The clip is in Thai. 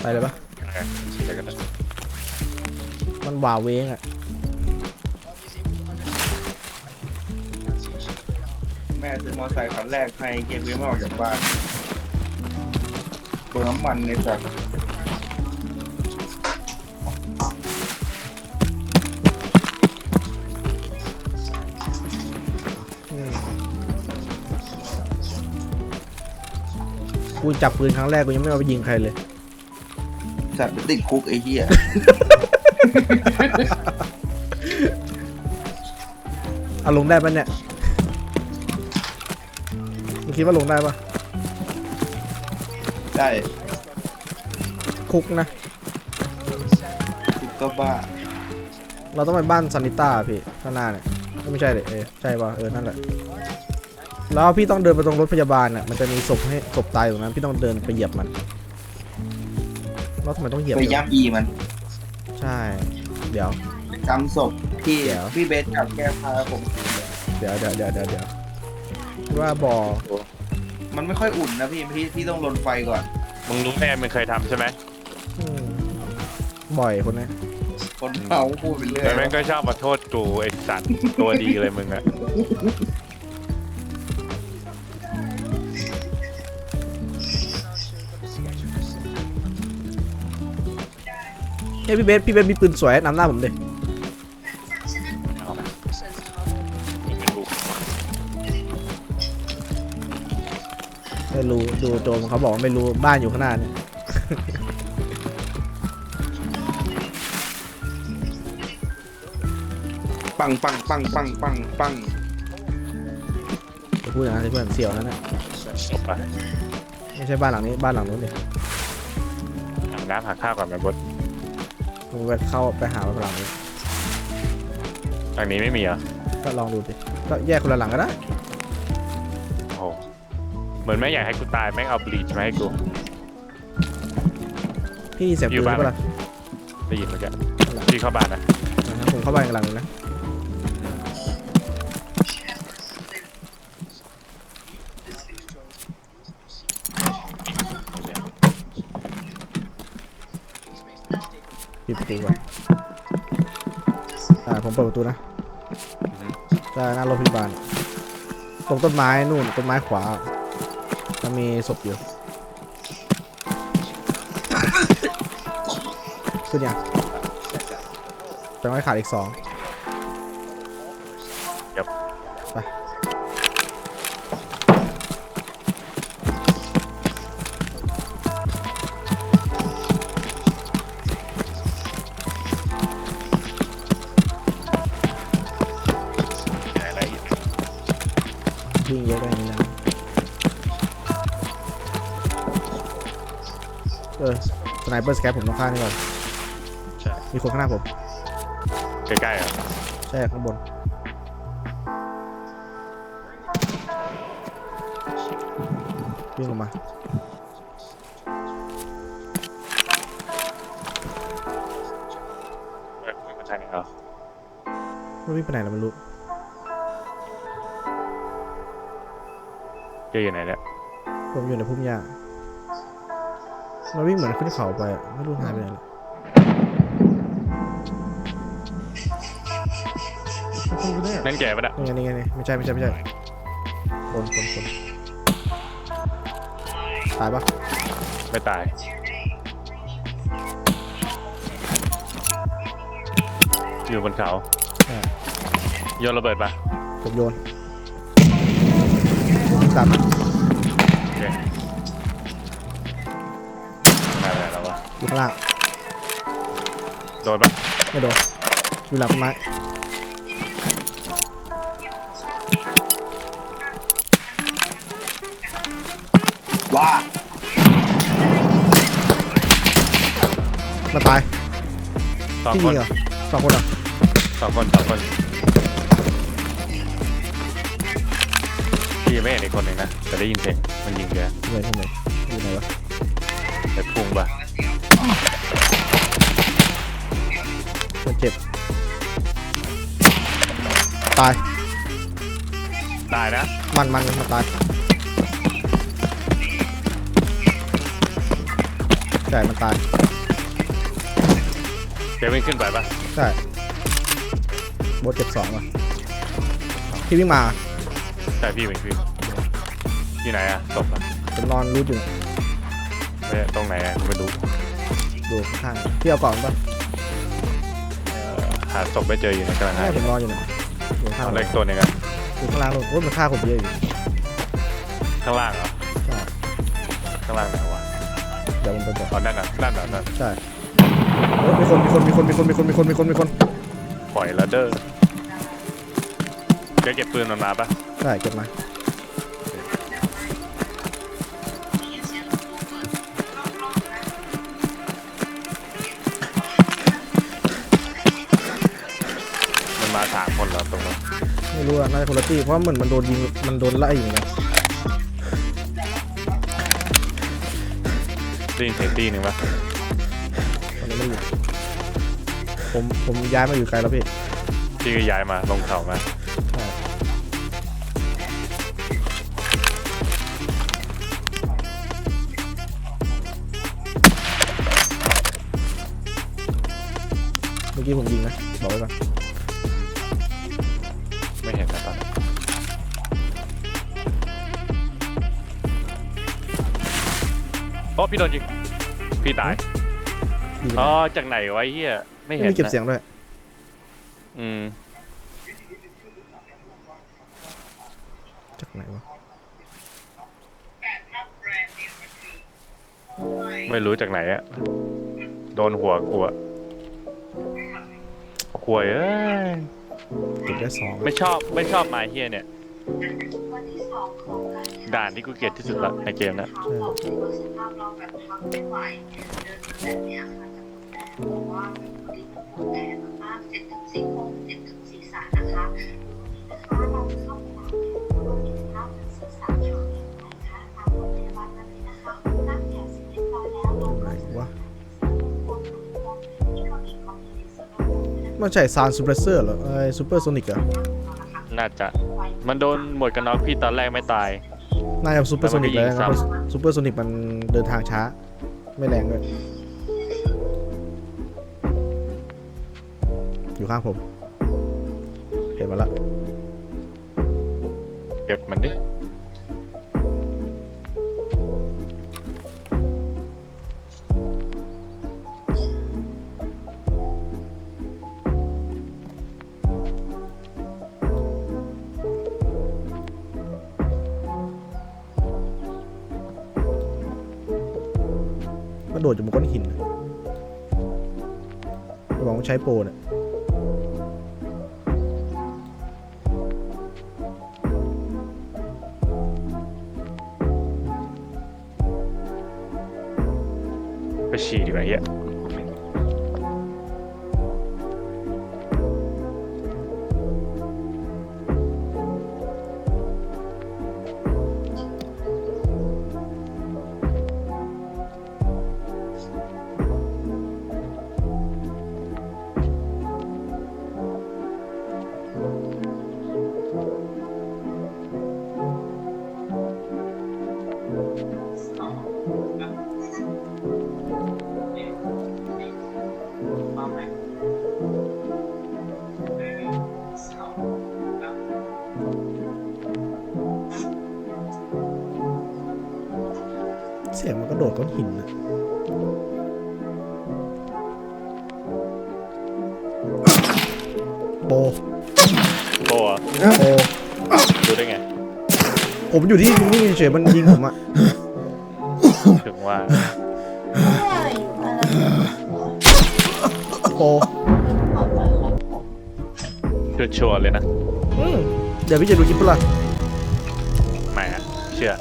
ไปเลยปะมันนะมันวาเวงอะแม่ซื้อมอเตอร์ไซค์คันแรกให้เกมวิ่งไม่ออกจากบ้านเปลืองน้ำมันในสัตว์ กูจับปืนครั้งแรกกูยังไม่เอาไปยิงใครเลยสัตว์ไปติดคุกไอ้เหี้ยเอาลงได้ปะเนี่ยมึงคิดว่าลงได้ปะได้คุกนะคุกก็บ้า เราต้องไปบ้านซานิต้าพี่ข้างหน้าเนี่ยไม่ใช่เลยเออใช่ป่ะเออนั่นแหละ แล้วพี่ต้องเดินไปตรงรถพยาบาลน่ะมันจะมีศพให้ศพตายอยู่ตรงนั้นพี่ต้องเดินไปเหยียบมันแล้วทำไมต้องเหยียบไปด้วยย่ำยีมัน ใช่ เดี๋ยวจำศพที่เดี๋ยวพี่เบสกับแก้พาผม เดี๋ยวเดี๋ยวเดี๋ยวเดี๋ยวเดี๋ยวว่าบอมันไม่ค่อยอุ่นนะพี่พี่พี่ต้องลนไฟก่อนมึงรู้แน่มึงเคยทำใช่ไหมอืมบ่อยคนเนี้ยคนเมาพูดไปเรื่อยแล้วแม่งก็ชอบมาโทษกูไอ้สัตว์ตัวดีเลยมึงอะ เฮ้ยพี่เบสพี่เบสมีปืนสวยนำหน้าผมดิเอามาไม่รู้ไม่รู้ดูโจมเขาบอกว่าไม่รู้บ้านอยู่ข้างหน้าเนี่ยปังปังปังปังปังปังจะพูดอย่างนั้นสิเพื่อนเสี่ยวนั่นนะจบไปไม่ใช่บ้านหลังนี้บ้านหลังนู้นดิอาบน้ำหาข้าวก่อนไหมบด ผมไปเข้าไปหาบ้านหลังนี้ทางนี้ไม่มีเหรอก็ลองดูดิก็แยกคนละหลังก็ได้โอ้โหเหมือนแม่งอยากให้กูตายแม่งเอาบลีชมาให้กู พี่เสียงอยู่ปืนบ้านก็ล่ะได้ยินเมื่อกี้พี่เข้าบ้านนะนะครับผมเข้าบ้านกันหลังนึงนะ ตูก่อนอ่าผมเปิดประตูนะอือฮึจะหน้าโรงพยาบาล ตรงต้นไม้นู่นต้นไม้ขวาจะมีศพอยู่ขึ้นยังแปลว่าขาดอีกสอง เออสไนเปอร์สแคปผมต้องฆ่านี่ก่อนใช่ มีคนข้างหน้าผม ใกล้ๆเหรอใช่ข้างบน วิ่งลงมา เออมึงมาทางนี้เหรอไม่วิ่งไปไหนแล้วไม่รู้ เจออยู่ไหนเนี่ยผมอยู่ในพุ่มหญ้า เราวิ่งเหมือนขึ้นเขาไปอะไม่รู้หายไปไหนละนั่นแกปะเนี่ยนี่ไงนี่ไงนี่ไม่ใช่ไม่ใช่ไม่ใช่คนคนคนตายปะไม่ตาย อยู่บนเขาใช่โยนระเบิดปะผมโยนตัดโอเค อยู่ข้างล่าง โดนปะไม่โดนอยู่หลังต้นไม้ว้ามาตายสองที่คยินงเหรอสองคนเหรอสองคนสองคนพี่ยังไม่เห็นอีกคนหนึ่งนะแต่ได้ยินเสียงมันยิงเยอะเหนื่อยทำไมอยู่ไหนวะ แต่พุ่งปะ เจ็บ ตาย ตายนะมันมันมันตายใช่มันตาย เดี๋ยววิ่งขึ้นไปปะใช่โบทเก็บสองว่ะพี่วิ่งมาใช่พี่วิ่งขึ้นที่ไหนอะศพอะผมนอนรูดอยู่ ไม่ตรงไหนอะไม่รู้ดูข้างๆพี่เอากล่องปะเอ่อ หาศพไม่เจออยู่ในกำลังหาใช่อผยู่มนอนอยู่เนี่ยอยู่ข้างเอาๆเล็กตัวหนึงอะอยู่ข้างล่างนู่นโอ้ยมันฆ่าคนเยอะอยู่ข้างล่างเหรอใช่ข้างล่างไหนวะเดี๋ยวผมไปบอกอ๋อนั่นน่ะนั่นน่ะนั่นใช่โอ้ยมีคนมีคนมีคนมีคนมีคนมีคนมีคนมีคนปล่อยแล้วเด้อเดี๋ยวเก็บปืนมันมาปะใช่เก็บมา สามคนแล้วตรงนั้นไม่รู้อะน่าจะคนละตีเพราะเหมือนมันโดนยิงมันโดนไล่อยู่นะได้ยินเสียงตีหนึ่งปะตอนนี้ไม่อยู่ผมผมย้ายมาอยู่ไกลแล้วพี่พี่ก็ย้ายมาลงเขามาใช่เมื่อกี้ผมยิงนะบอกไว้ก่อน อ้พี่โดนยิงพี่ตายยิงอ๋อจากไหนวะไอ้เฮียไม่ไม่เห็นมีเก็บนะเสียงด้วย อืมจากไหนวะ ไม่รู้จากไหนอะโดนหัวกูอะหวยเอ้ยเก็บได้สองไม่ชอบไม่ชอบมาเฮียเนี่ย ด่านที่กูเกลียดที่สุดละในเกมนะใช่ไหนวะมันใช่ซานซูเปอร์เซอร์เหรอไอ้ซูเปอร์โซนิกอะน่าจะ มันโดนหมวดกันน็อกพี่ตอนแรกไม่ตาย น่าจะซูเปอร์โซนิกแล้แล้ววมันนะมียิงซ้ซูเปอร์โซนิกมันเดินทางช้า ไม่แรงด้วย อยู่ข้างผม เห็นมาละ เก็บมันดิ ดจากบนก้อนหินน่ะระวังว่าใช้โปรเนี่ยไปฉี่ดีกว่าเฮีย สียงมันกระโดดก้อนหินนะโปรโบอะโปรดูได้ไง ผมอยู่ที่นิ่งๆเฉยๆมันยิงผมอะถึงว่าโปรชัวร์ๆเลยนะอืมเดี๋ยวพี่จะดูคลิปปะล่ะไม่อะเชื่อ